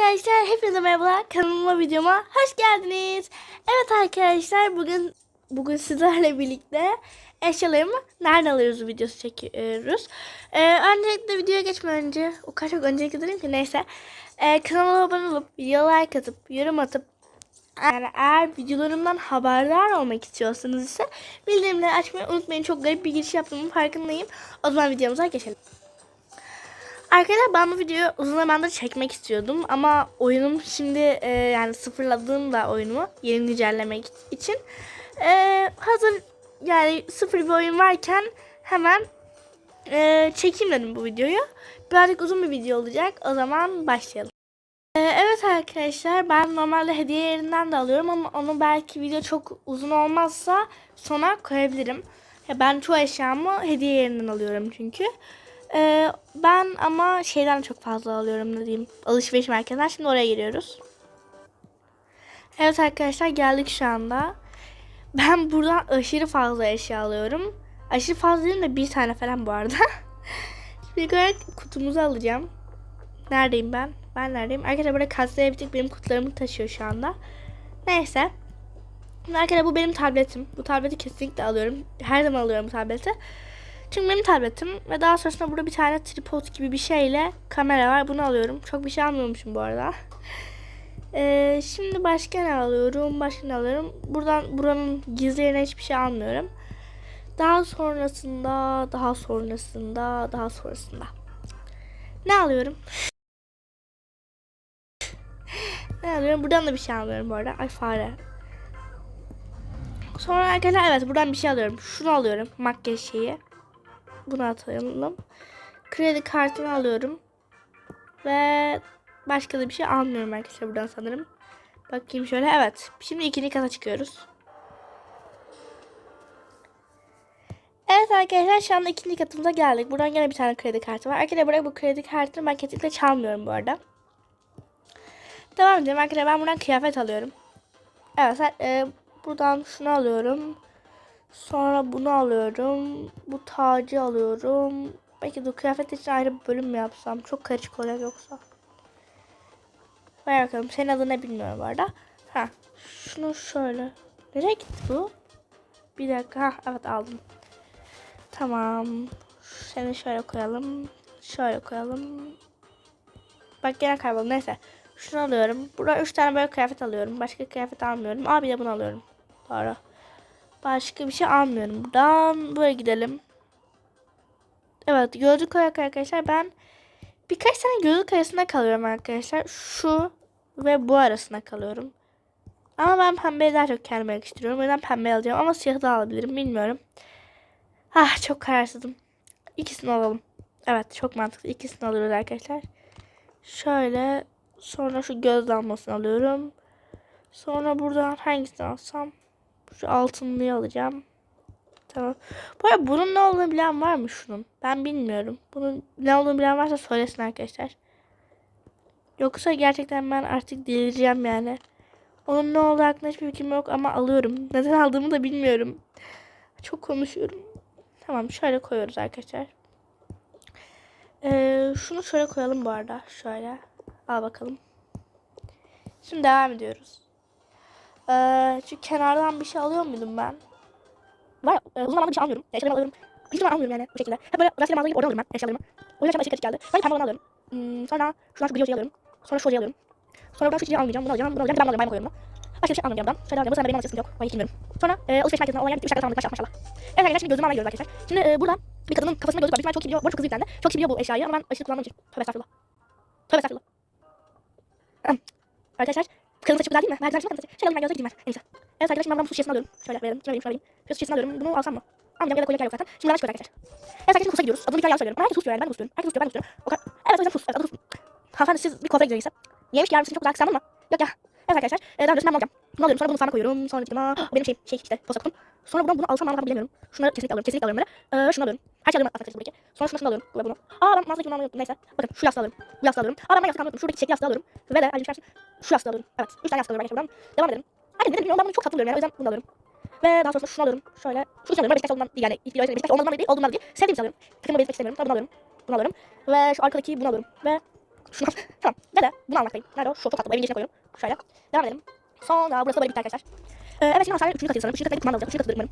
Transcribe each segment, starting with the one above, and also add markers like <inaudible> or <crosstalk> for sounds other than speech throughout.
arkadaşlar hepinize merhabalar kanalıma videoma hoş geldiniz. Evet arkadaşlar bugün bugün sizlerle birlikte eşyalarımı nereden alıyoruz videosu çekiyoruz. Ee, öncelikle videoya geçmeden önce o kadar çok öncelikle dedim ki neyse. Ee, kanalıma abone olup video like atıp yorum atıp yani eğer videolarımdan haberdar olmak istiyorsanız ise bildirimleri açmayı unutmayın. Çok garip bir giriş yaptığımın farkındayım. O zaman videomuza geçelim. Arkadaşlar ben bu videoyu uzun zamandır çekmek istiyordum ama oyunum şimdi e, yani sıfırladığım da oyunumu yeni güncellemek için e, hazır yani sıfır bir oyun varken hemen e, çekeyim dedim bu videoyu. Birazcık uzun bir video olacak. O zaman başlayalım. E, evet arkadaşlar ben normalde hediye yerinden de alıyorum ama onu belki video çok uzun olmazsa sona koyabilirim. Ya ben çoğu eşyamı hediye yerinden alıyorum çünkü. Ee, ben ama şeyden çok fazla alıyorum ne diyeyim. Alışveriş merkezinden. Şimdi oraya giriyoruz. Evet arkadaşlar geldik şu anda. Ben buradan aşırı fazla eşya alıyorum. Aşırı fazla değil de bir tane falan bu arada. <laughs> Şimdi olarak kutumuzu alacağım. Neredeyim ben? Ben neredeyim? Arkadaşlar burada kasaya bir tek benim kutularımı taşıyor şu anda. Neyse. Arkadaşlar bu benim tabletim. Bu tableti kesinlikle alıyorum. Her zaman alıyorum bu tableti. Çünkü benim tabletim ve daha sonrasında burada bir tane tripod gibi bir şeyle kamera var. Bunu alıyorum. Çok bir şey almıyormuşum bu arada. Ee, şimdi başka ne alıyorum? Başka ne alıyorum? Buradan buranın gizli yerine hiçbir şey almıyorum. Daha sonrasında, daha sonrasında, daha sonrasında. Ne alıyorum? ne alıyorum? Buradan da bir şey almıyorum bu arada. Ay fare. Sonra arkadaşlar evet buradan bir şey alıyorum. Şunu alıyorum. Makyaj şeyi. Bunu atalım. Kredi kartını alıyorum. Ve başka da bir şey almıyorum arkadaşlar buradan sanırım. Bakayım şöyle. Evet. Şimdi ikinci kata çıkıyoruz. Evet arkadaşlar şu anda ikinci katımıza geldik. Buradan yine bir tane kredi kartı var. Arkadaşlar buraya bu kredi kartını ben kesinlikle çalmıyorum bu arada. Devam edelim arkadaşlar. Ben buradan kıyafet alıyorum. Evet. E, buradan şunu alıyorum. Sonra bunu alıyorum. Bu tacı alıyorum. Belki de kıyafet için ayrı bir bölüm mü yapsam? Çok karışık olacak yoksa. Ver bakalım. Senin adın ne bilmiyorum bu arada. Ha, şunu şöyle. Nereye gitti bu? Bir dakika. Ha, evet aldım. Tamam. Seni şöyle koyalım. Şöyle koyalım. Bak gene kayboldu. Neyse. Şunu alıyorum. Burada 3 tane böyle kıyafet alıyorum. Başka kıyafet almıyorum. Abi de bunu alıyorum. Doğru. Başka bir şey almıyorum. Buradan böyle gidelim. Evet gözlük olarak arkadaşlar ben birkaç tane gözlük arasında kalıyorum arkadaşlar. Şu ve bu arasında kalıyorum. Ama ben pembeyi daha çok kendime yakıştırıyorum. O yüzden pembe alacağım ama siyah da alabilirim bilmiyorum. Ah çok kararsızım. İkisini alalım. Evet çok mantıklı. İkisini alıyoruz arkadaşlar. Şöyle sonra şu göz lambasını alıyorum. Sonra buradan hangisini alsam? Şu altınlıyı alacağım. Tamam. Bu arada bunun ne olduğunu bilen var mı şunun? Ben bilmiyorum. Bunun ne olduğunu bilen varsa söylesin arkadaşlar. Yoksa gerçekten ben artık delireceğim yani. Onun ne olduğu hakkında hiçbir fikrim yok ama alıyorum. Neden aldığımı da bilmiyorum. Çok konuşuyorum. Tamam şöyle koyuyoruz arkadaşlar. Ee, şunu şöyle koyalım bu arada. Şöyle. Al bakalım. Şimdi devam ediyoruz. Ee, şu kenardan bir şey alıyor muydum ben? Var e, uzun zamandır bir şey almıyorum. Eşyalarımı alıyorum. Hiçbir zaman almıyorum yani bu şekilde. Hep böyle rastgele mağazaya gidip oradan alıyorum ben eşyalarımı. O yüzden aşırı kötü geldi. Ben pembe olanı alıyorum. Hmm, sonra şuradan şu gri alıyorum. Sonra şu alıyorum. Sonra buradan şu çiçeği almayacağım. Bunu alacağım. Bunu alacağım. Ben alıyorum. Ben koyuyorum bunu. Başka bir şey almayacağım buradan. Şöyle alacağım. Bu sefer benim alacağım yok. Ben hiç bilmiyorum. Sonra e, alışveriş merkezinden olan yer 3 dakika tamamladık. Maşallah. Evet arkadaşlar şimdi gözümü almaya arkadaşlar. Şimdi e, burada bir kadının kafasında gözlük var. Büyük çok iyi biliyor. Bu arada çok hızlı yüklendi. Çok iyi biliyor bu eşyayı ama ben aşırı kullandığım için. Tövbe estağfurullah. Tövbe estağfurullah. Arkadaşlar Kırmızı saçı değil mi? Ben güzel kırmızı saçı. Şöyle alayım ben gözle gideyim ben. En iyisi. Evet arkadaşlar ben bu su şişesini alıyorum. Şöyle verelim. Şöyle vereyim. Şöyle vereyim. Su şişesini alıyorum. Bunu alsam mı? Almayacağım ya da koyacak yer yok zaten. Şimdi buradan çıkıyoruz arkadaşlar. Evet arkadaşlar Hus'a gidiyoruz. Adını bir tane yanlış söylüyorum. Ama herkes Hus yani. Ben Hus diyorum. Herkes Hus. Ben Hus diyorum. O kadar. Evet o yüzden Hus. Evet adı Hus. Hanımefendi siz bir kuaföre gideceksiniz. Yemiş ki yarın çok güzel kısalım mı? Yok ya. Evet arkadaşlar. E, daha öncesinde ben alacağım. Bunu alıyorum. Sonra bunu sarma koyuyorum. Sonra gittim. Aa, benim şeyim şey işte posta kutum. Sonra buradan bunu alsam mı almasam bilemiyorum. Şunları kesinlikle alıyorum. Kesinlikle alıyorum böyle. Ee, şunu alıyorum. Her şey alıyorum aslında buradaki. Sonra şunu, şunu alıyorum. Ve bunu. Aa ben mağazadaki bunu almayı unuttum. Neyse. Bakın şu yastığı alıyorum. Bu yastığı alıyorum. Aa ben, yastığı almayı unuttum. Şuradaki çiçekli yastığı alıyorum. Ve de ayrıca şu yastığı alıyorum. Evet. 3 tane yastığı alıyorum arkadaşlar buradan. Devam edelim. Hadi neden bilmiyorum ben bunu çok tatlı buluyorum yani. O yüzden bunu alıyorum. Ve daha sonrasında şunu alıyorum. Şöyle. Şunu alıyorum. Beşiktaş olduğundan değil yani. İlk Beşiktaş olmadığından değil. Olduğundan değil. Sevdiğim için alıyorum. Takımı belirtmek istemiyorum. Sonra bunu alıyorum. Bunu alıyorum. Ve şu arkadaki bunu alıyorum. Ve Şunu. Tamam. Ve de bunu almaktayım. Nerede o? Şu çok tatlı. Bu evin içine koyuyorum. Şöyle. Devam edelim. Sonra burası da böyle bitti arkadaşlar. Ee, evet şimdi aşağıya üçüncü katıyız sanırım. Üçüncü katıyı kumanda alacağım. Üçüncü katı umarım.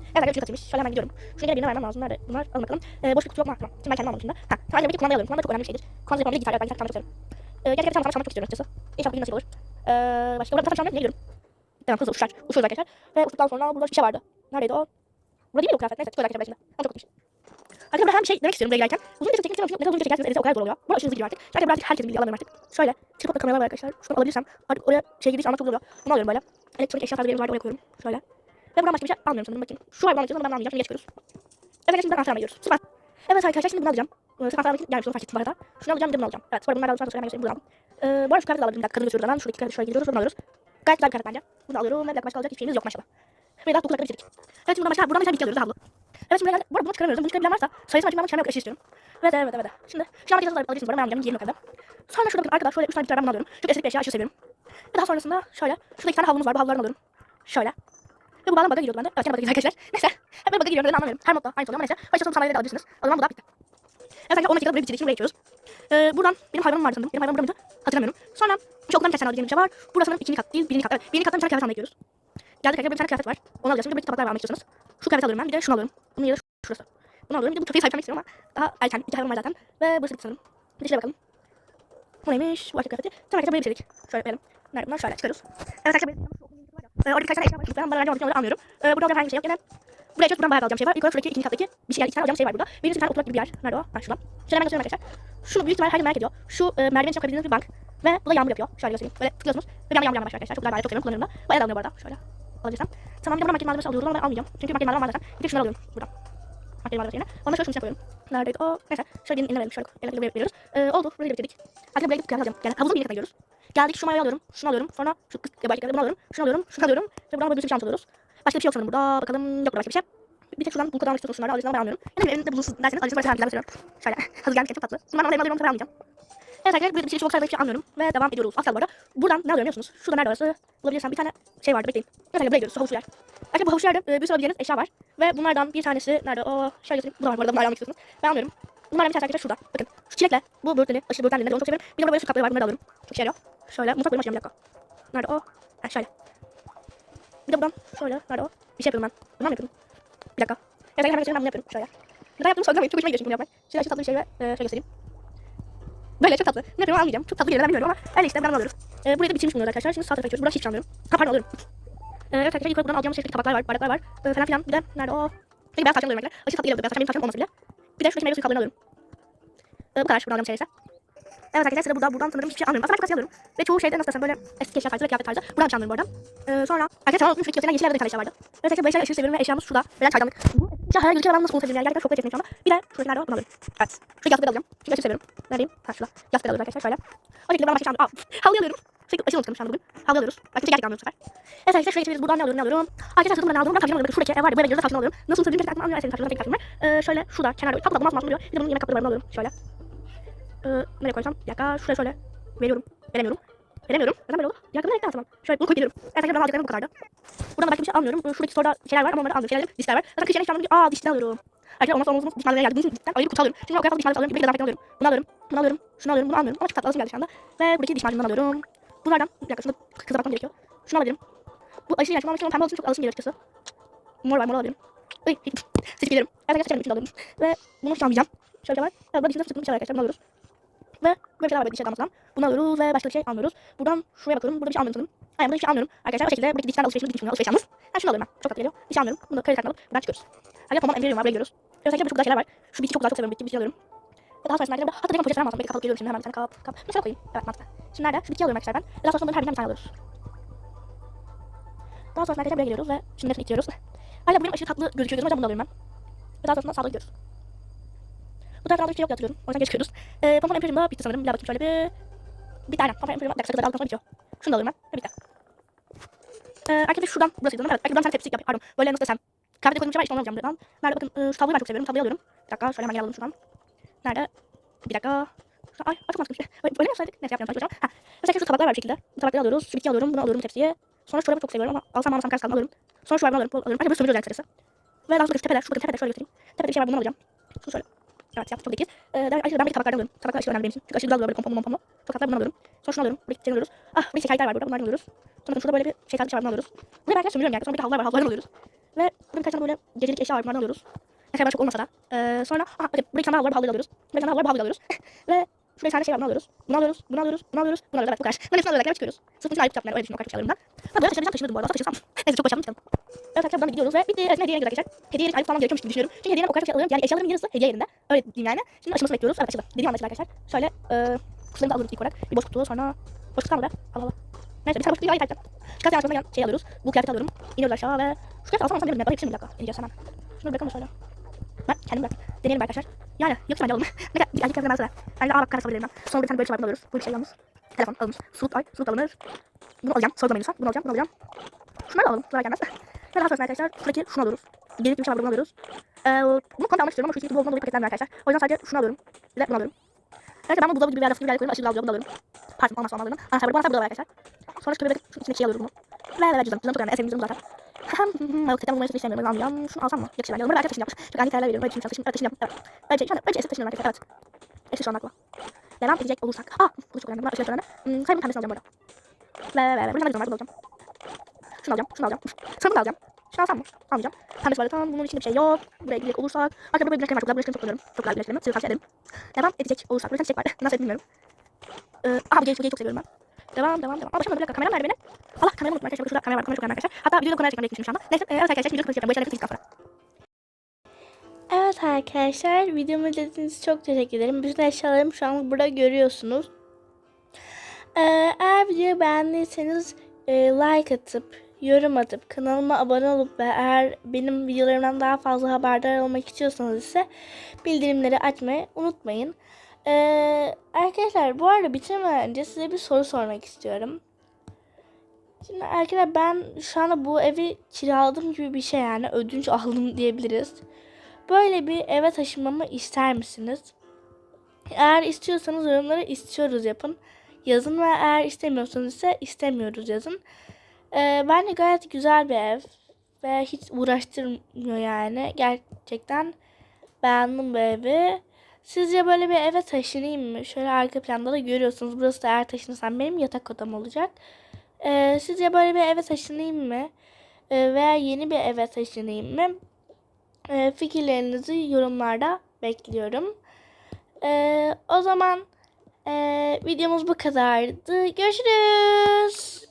Evet arkadaşlar üçüncü katıymış. Şöyle hemen gidiyorum. Şunu gene birine vermem lazım. Nerede? Bunlar alın bakalım. Ee, boş bir kutu yok mu? Tamam. Şimdi ben kendim aldım şimdi. Ha. Tamam. Annemdeki kumandayı alıyorum. Kumanda çok önemli bir şeydir. Kumanda yapmamda gitar yok. Ben gitar çalmayı çok severim. Ee, gerçekten çalmak çalmak çok istiyorum açıkçası. İnşallah bir gün nasip olur. Ee, başka burada zaten çalmaya gidiyorum. Tamam hızlı uçlar. Uçuyoruz arkadaşlar. Ve uçtuktan sonra burada bir şey vardı. Neredeydi o? Burada değil mi o kıyafet? Neyse çıkıyor arkadaşlar şimdi. Ama çok kötüymüş. Arkadaşlar burada hem şey demek istiyorum buraya gelirken. Uzun video çekmek istemiyorum. çünkü Ne kadar uzun video çekerseniz elinize o kadar zor oluyor. Bu aşırı hızlı gidiyor artık. Zaten birazcık herkesin bilgi alamıyorum artık. Şöyle. Tripodla kameralar var arkadaşlar. Şunu alabilirsem. Artık oraya şey gidiyorsa almak çok zor oluyor. Bunu alıyorum böyle. Elektronik eşya tarzı bir yerimiz var oraya koyuyorum. Şöyle. Ve buradan başka bir şey almıyorum sanırım bakayım. Şu var buradan alacağız ama ben almayacağım. Şimdi geç çıkıyoruz. Evet şimdi ben anahtarıma gidiyoruz. Süper. Evet arkadaşlar şimdi bunu alacağım. Ee, Sırf anahtarıma gelmiş onu fark ettim bu arada. Şunu alacağım bir de bunu alacağım. Evet sonra bunları alacağım sonra hemen göstereyim bunu aldım. Ee, bu arada şu kıyafeti alabilirim. Bir dakika kadın götürüyoruz hemen. Şuradaki kıyafeti şöyle gidiyoruz. Bunu alıyoruz. Gayet güzel bir kıyafet bence. Bunu alıyorum. Ve bir dakika başka alacak hiçbir şeyimiz yok maşallah. Ve daha 9 dakika bitirdik. Evet şimdi buradan başka, buradan mesela bilgi alıyoruz havlu. Evet şimdi geldik. Bu arada bunu çıkaramıyoruz. Bunu çıkarabilen varsa sayısını açıklamak için hemen eşi istiyorum. Evet evet evet. Şimdi şu an bir alabilirsiniz bu arada ben almayacağım. Diğerini yok evde. Sonra şurada bakın arkada şöyle 3 tane bunu alıyorum. Çünkü estetik bir eşya aşırı seviyorum. Ve daha sonrasında şöyle. Şurada 2 tane havlumuz var. Bu havlulardan alıyorum. Şöyle. Ve bu bağlam baga giriyordu bende. Evet yine baga giriyor arkadaşlar. <laughs> Neyse. Hep böyle baga giriyor. Neden anlamıyorum. Her modda aynı oluyor ama neyse. Başka sonra sandalyeleri de alabilirsiniz. O zaman bu da bitti. Evet arkadaşlar 10 dakikada buraya bitirdik. Şimdi buraya geçiyoruz. Ee, buradan benim hayvanım vardı sanırım. Benim hayvanım burada mıydı? Hatırlamıyorum. Sonra şu okuldan birkaç tane alacağım bir şey var. Burada sanırım ikinci kat değil, birinci kat. Evet, birinci kattan bir tane gidiyoruz. Geldik arkadaşlar bir tane kıyafet var. Onu alacağız. Şimdi bir tabaklar almak istiyorsanız. Şu kıyafet alıyorum ben. Bir de şunu alıyorum. Bunun yeri şurası. Bunu alıyorum. Bir de bu çöpeyi sahiplenmek istiyorum ama daha erken. İki hayvan var zaten. Ve burası bitti sanırım. Bir de şuraya bakalım. Bu neymiş? Bu başka kıyafeti. Tamam arkadaşlar buraya bitirdik. Şöyle verelim. Nerede bunlar? Şöyle çıkarıyoruz. Evet arkadaşlar benim ee, orada birkaç tane eşya var. Ben bana verdiğim onları almıyorum. Ee, burada herhangi bir şey yok. Genel Buraya açıyoruz. Buradan bayağı alacağım şey var. Yukarı şuradaki ikinci kattaki bir şey yani iki tane alacağım şey var burada. Birincisi bir tane oturmak gibi bir yer. Nerede o? Ha şuradan. Şöyle hemen göstereyim arkadaşlar. Şunu büyük ihtimalle herkes merak ediyor. Şu e, merdiven için koyabildiğiniz bir bank. Ve bu da yağmur yapıyor. Şöyle göstereyim. Böyle tıklıyorsunuz. Ve bir anda yağmur yağmaya başlıyor arkadaşlar. Çok güzel bir alet. Çok seviyorum. Kullanıyorum da. Bayağı da alınıyor bu arada. Şöyle. Alabilirsem. Tamam bir de buradan makyaj malzemesi alıyorum ama ben almayacağım. Çünkü makyaj malzemem var zaten. Bir de şunları alıyorum buradan. Makyaj malzemesi yerine. Ondan şöyle şunu koyuyorum. Neredeydi o? Neyse. Şöyle birinin eline. Şöyle eline buraya veriyoruz. Ee, oldu. Burayı da bitirdik. Artık buraya gidip kıyafet alacağım. Yani havuzun bir yakına gidiyoruz. Geldik şu mayoyu alıyorum. Şunu alıyorum. Sonra şu kız ya başka bunu alıyorum. Şunu alıyorum. Şunu alıyorum. Ve buradan böyle bir şans alıyoruz. Başka bir şey yok sanırım burada. Bakalım yok burada başka bir şey. Bir tek şuradan bu kadar istiyorsunuz şunları alacağız ama ben almıyorum. Yani elimde bulunsun derseniz. Başka bir söylüyorum. Şöyle. <laughs> Hazır gelmişken çok tatlı. Şimdi ben onu alıyorum tabii almayacağım. Evet arkadaşlar bir şey çok sayıda bir şey almıyorum. Ve devam ediyoruz. Asla bu arada. Buradan ne alıyorum biliyor musunuz? Şurada nerede orası? Bulabilirsem bir tane şey vardı bekleyin. Mesela buraya gidiyoruz. Havuç yer. Arkadaşlar bu havuç yerde e, bir sürü alabileceğiniz eşya var. Ve bunlardan bir tanesi nerede? O şöyle göstereyim. Bu da var bu arada bunları almak istiyorsunuz. Ben almıyorum. Bunlardan bir tanesi arkadaşlar şurada. Bakın. Şu çilekle. Bu böğürtleri. Aşırı böğürtlenleri. Onu çok severim. Bir de burada böyle su kapları var. Bunları da alıyorum. Çok işe yarıyor. Şöyle. Mutfak bölümü açacağım bir dakika. Nerede o? Ha şöyle. Bir de buradan şöyle. Nerede o? Bir şey yapıyorum ben. Bunu mu yapıyorum? Bir dakika. Evet göstereyim ben bunu yapıyorum. Şöyle. Neden yaptığımı söylemeyin. Çok hoşuma gidiyor çünkü bunu yapmak. Şöyle aşırı tatlı bir şey ve e, şöyle göstereyim. Böyle çok tatlı. Ne yapıyorum almayacağım. Çok tatlı geliyor ben bilmiyorum ama öyle işte ben alıyoruz. E, burayı da bitirmiş bulunuyoruz arkadaşlar. Şimdi sağ tarafa geçiyoruz. Buradan hiç almıyorum. Ha pardon alıyorum. E, evet arkadaşlar yukarı buradan alacağımız şey tabaklar var, bardaklar var. E, falan filan. Bir de nerede o? Peki beyaz saçlarım alıyorum arkadaşlar. Aşırı tatlı geliyor. Beyaz saçlarım benim saçlarım olmasa bile. Bir de şuradaki meyve suyu kablarını alıyorum. E, bu kadar. Buradan alacağım şeyse. Evet arkadaşlar burada. Buradan sanırım hiçbir şey almıyorum. Aslında ben çok alıyorum. Ve çoğu şeyde nasıl desem böyle eski eşya tarzı ve kıyafet tarzı. Buradan bir şey almıyorum bu arada. E, sonra arkadaşlar unutmuş şuradaki gösteren yeşil evde bir tane eşya vardı. Evet arkadaşlar bu eşyayı aşırı seviyorum ve eşyamız şurada. Böyle çaydanlık. Bu eşya hayal gözüküyor ben nasıl unutabilirim yani. Gerçekten çok lezzetli şu anda. Bir de şuradaki nerede o? Bunu alıyorum. Evet. Şu yastığı alacağım. Çünkü aşırı seviyorum. Neredeyim? Ha şurada. Yastığı alıyorum arkadaşlar şöyle. O şekilde ben başka şey almıyorum. Aa, <laughs> havlu alıyorum. Sürekli aşırı unuttum şu anda bugün. Havlu alıyoruz. Bak gerçekten almıyor bu sefer. Evet arkadaşlar şuraya geçebiliriz. Buradan ne alıyorum ne alıyorum. Arkadaşlar sırtımda ne aldım. Ben tavşan alıyorum. Şuradaki ev vardı. Bu eve gidiyoruz tavşan alıyorum. Nasıl unutabilirim gerçekten aklıma almıyor. Senin tavşanına tek tavşan var. Ee, şöyle şurada kenarda. Kapıda bu nasıl masum duruyor. Bir de bunun yemek var. Bunu alıyorum. Şöyle. Ee, nereye koysam? Bir dakika. Şuraya şöyle. Veriyorum. Veremiyorum. Veremiyorum. Neden böyle oldu? Bir dakika nereye. Şöyle bunu koyup gidiyorum. Evet arkadaşlar alacaklarım bu kadardı. Buradan da başka bir şey almıyorum. Şuradaki store'da şeyler var ama onları almıyorum. Şeyler, dişler var. Zaten kışın eşyalarım diyor. Aa dişler alıyorum. Arkadaşlar olmazsa olmazımız diş malzemeleri geldi. Bunun için cidden ayrı bir kutu alıyorum. Şimdi o kadar fazla diş malzemesi alıyorum. Bir dezenfektan alıyorum. Bunu alıyorum. Bunu alıyorum. Şunu alıyorum. Bunu almıyorum. Ama çok tatlı alasım geldi şu anda. Ve buradaki diş macunundan alıyorum. Bunlardan bir dakika şunu kıza bakmam gerekiyor. Şunu alabilirim. Bu aşırı yaşlı ama pembe için çok alasım geliyor açıkçası. Mor var mor alabilirim. Ay <laughs> seçip giderim. Evet arkadaşlar seçerim için alıyorum. Ve bunu hiç almayacağım. Şöyle var. Evet burada dişinde sıkıntı bir şey var arkadaşlar. Bunu alıyoruz. Ve böyle şeyler var böyle dişlerden falan. Bunu alıyoruz ve başka bir şey almıyoruz. Buradan şuraya bakıyorum. Burada bir şey almıyorum sanırım. Hayır burada bir şey almıyorum. Arkadaşlar o şekilde buradaki dişlerden alışverişimiz bitmiş alışveriş yalnız. Ben şunu alıyorum ben. Çok tatlı geliyor. Bir şey almıyorum. Bunu kredi kartına alıp buradan çıkıyoruz. Arkadaşlar pomam embriyorum var buraya gidiyoruz. Burada çok güzel şeyler var. Şu biti çok güzel çok seviyorum. Bitti bir şey alıyorum. Ve daha sonrasında arkadaşlar hatta direkt poşet falan alsam. Belki kapalık geliyorum şimdi hemen bir tane kap kap. Mesela koyayım. Evet mantıklı. Şimdi nerede? Şu bitkiyi alıyorum arkadaşlar ben. Ve daha sonrasında her birinden bir tane alıyoruz. Daha sonrasında arkadaşlar buraya geliyoruz ve şimdi hepsini itiriyoruz. Arkadaşlar bugün aşırı tatlı gözüküyor. O yüzden bunu alıyorum ben. Ve daha sonrasında sağda gidiyoruz. Bu tarafta bir şey yok hatırlıyorum. O yüzden geçiyoruz. Ee, Pompon Imperium'da bitti sanırım. Bir daha bakayım şöyle bir. Bir tane. Pompon Imperium'da dakika sakızları aldıktan sonra bitiyor. Şunu da alıyorum ben. Ve bitti. Ee, arkadaşlar şuradan burası değil mi? Evet. Belki buradan bir tane tepsi yap. Pardon. Böyle nasıl desem. Kahvede koyduğum şey var. İşte onu alacağım buradan. Nerede bakın. E, şu tabloyu ben çok seviyorum. Tabloyu alıyorum. Bir dakika. Şöyle hemen alalım şuradan. Nerede? Bir dakika. Ay, bir şey. Böyle böyle mi yapsaydık? Neyse yapmayalım. Ha. Mesela şu tabaklar var bir şekilde. Bu tabakları alıyoruz. Şu bitkiyi alıyorum. Bunu alıyorum bu tepsiye. Sonra şurayı çok seviyorum ama alsam almasam kaç kaldım alıyorum. Sonra şu alıyorum. Bu alıyorum. Böyle sömürüyoruz yani kısacası. Ve daha sonra şu tepeler. Şu bakın tepeler şöyle göstereyim. Tepede bir şey var bunu alacağım. Şunu şöyle. Evet siyah çok zekiyiz. Ee, ben, arkadaşlar ben buradaki tabaklardan alıyorum. Tabaklar aşırı önemli benim için. Çünkü aşırı güzel oluyor böyle pompon pompon. Çok tatlı bundan alıyorum. Sonra şunu alıyorum. Buradaki şeyden alıyoruz. Ah burada şekerler var burada. Bunlardan alıyoruz. Sonra şurada böyle bir şekerli bir şey var bundan alıyoruz. Buraya belki sömürüyorum yani. Sonra bir havlular var. Havlulardan alıyoruz. Ve burada birkaç tane böyle gecelik eşya var. Bunlardan alıyoruz. Ne kadar çok olmasa da. Ee, sonra ah bakın burada iki tane havlular var. Havluları alıyoruz. Burada bir tane havlular var. Havluları alıyoruz. <laughs> Ve şurada bir tane şey var. Bunu alıyoruz. Bunu alıyoruz. Bunu alıyoruz. Bunu alıyoruz. Bunu alıyoruz. Evet bu kadar. Bunların hepsini alıyoruz. çıkıyoruz. Sırf için ayrı tutacağım yani. Öyle düşünüyorum. O kadar şeylerimden. Ben böyle taşımayacağım. Taşınırdım bu arada. Taşırsam. <laughs> Neyse çok başarılı çıkalım. Evet arkadaşlar buradan gidiyoruz ve bitti. Evet hediye arkadaşlar. Hediye ayrı tutmam gerekiyormuş gibi düşünüyorum. Çünkü hediyenin o kadar çok şey alıyorum. Yani eşyalarımın yarısı hediye yerinde. Öyle diyeyim yani. Şimdi aşılmasını bekliyoruz. Evet aşıldı. Dediğim anlaşıldı arkadaşlar. Şöyle eee kutularını da alıyoruz ilk olarak. Bir boş kutu sonra boş kutu be? Allah Allah. Neyse bir tane boş kutu yayı kayıttan. Çıkarsa yanaşmamda yan şey alıyoruz. Bu kıyafeti alıyorum. İniyoruz aşağı ve şu kıyafeti alsam alsam bilmiyorum. Yakışır mı bir dakika? İneceğiz hemen. Şunu bırakalım şöyle. Ben kendim bırak. Deneyelim arkadaşlar. Yani yakışır bence oğlum. <laughs> ne kadar bir erkek ben sana. Bence aa bak alabilirim ben. Sonra bir tane böyle bunu alıyoruz. Bu bir şey yalnız. Telefon alınır. Suluk ay. Suluk alınır. Bunu alacağım. Sorgulamayın lütfen. Bunu alacağım. Bunu alacağım. Şunları alalım. Bunlar gelmez. Ve daha sonrasında arkadaşlar şuradaki şunu alıyoruz. Bir şey var bunu alıyoruz. Ee, bunu komple almak istiyorum ama şu ikisi bol bol paketlenmiyor arkadaşlar. O yüzden sadece şunu alıyorum. De bunu alıyorum. Arkadaşlar ben bunu buzdolabı gibi bir yerde gibi bir yerde koyuyorum. Aşırı alıyor bunu alıyorum. Pardon olmazsa olmaz alıyorum. Anahtar burada. Anahtar burada var arkadaşlar. Sonra şu köpeğe şunun içine şey alıyorum bunu. Ve ve ve cüzdanım. Cüzdanım çok önemli. En sevdiğim cüzdanım zaten. Tekrar bulmayı istemiyorum. Almayacağım. Şunu alsam mı? Yakışır bence. Bunu belki taşın yapmış. Çok hangi kararlar veriyorum. Böyle bir şey taşın. Evet taşın yaptım. Evet. Bence şu anda bence eski taşın arkadaşlar. Evet. Eski şu anda aklıma. Devam edecek olursak. Aa bu çok önemli. Bunlar aşırı önemli. Hmm, kaybın pembesini alacağım arada. Ve ve ve. Buradan. Bunu alacağım. Şunu alacağım. Şunu alacağım. Da alacağım. Şunu alsam mı? Almayacağım. Pembesi var tamam. Bunun içinde bir şey yok. Buraya gidecek olursak. Arkada böyle güneşlerim var. Çok güzel güneşlerimi topluyorum. Çok güzel güneşlerimi. Size tavsiye ederim. Devam edecek olursak. Burada çiçek var. Nasıl bilmiyorum. Ee, aha bu geyik, bu geyiği çok seviyorum ben. Devam devam devam. Aa başlamadı bir dakika. Kameram nerede benim? Allah kameramı unuttum arkadaşlar. Şurada kamera var. Kamera çok önemli arkadaşlar. Hatta videoda konuya çekmem gerekmişim şu anda. Neyse. E, evet arkadaşlar. Videoda konuşacağım. Bu işler nefes sonra. Evet arkadaşlar. Videomu izlediğiniz için çok teşekkür ederim. Bütün eşyalarımı şu an burada görüyorsunuz. Ee, eğer videoyu beğendiyseniz e, like atıp, yorum atıp, kanalıma abone olup ve eğer benim videolarımdan daha fazla haberdar olmak istiyorsanız ise bildirimleri açmayı unutmayın. Ee, arkadaşlar bu arada bitirmeden önce size bir soru sormak istiyorum. Şimdi arkadaşlar ben şu anda bu evi kiraladım gibi bir şey yani ödünç <laughs> aldım diyebiliriz. Böyle bir eve taşınmamı ister misiniz? Eğer istiyorsanız yorumlara istiyoruz yapın. Yazın ve eğer istemiyorsanız ise istemiyoruz yazın. Ee, bence gayet güzel bir ev ve hiç uğraştırmıyor yani. Gerçekten beğendim bu evi. Sizce böyle bir eve taşınayım mı? Şöyle arka planda da görüyorsunuz. Burası da eğer taşınırsam benim yatak odam olacak. Ee, sizce böyle bir eve taşınayım mı? Ee, veya yeni bir eve taşınayım mı? Ee, fikirlerinizi yorumlarda bekliyorum. Ee, o zaman e, videomuz bu kadardı. Görüşürüz.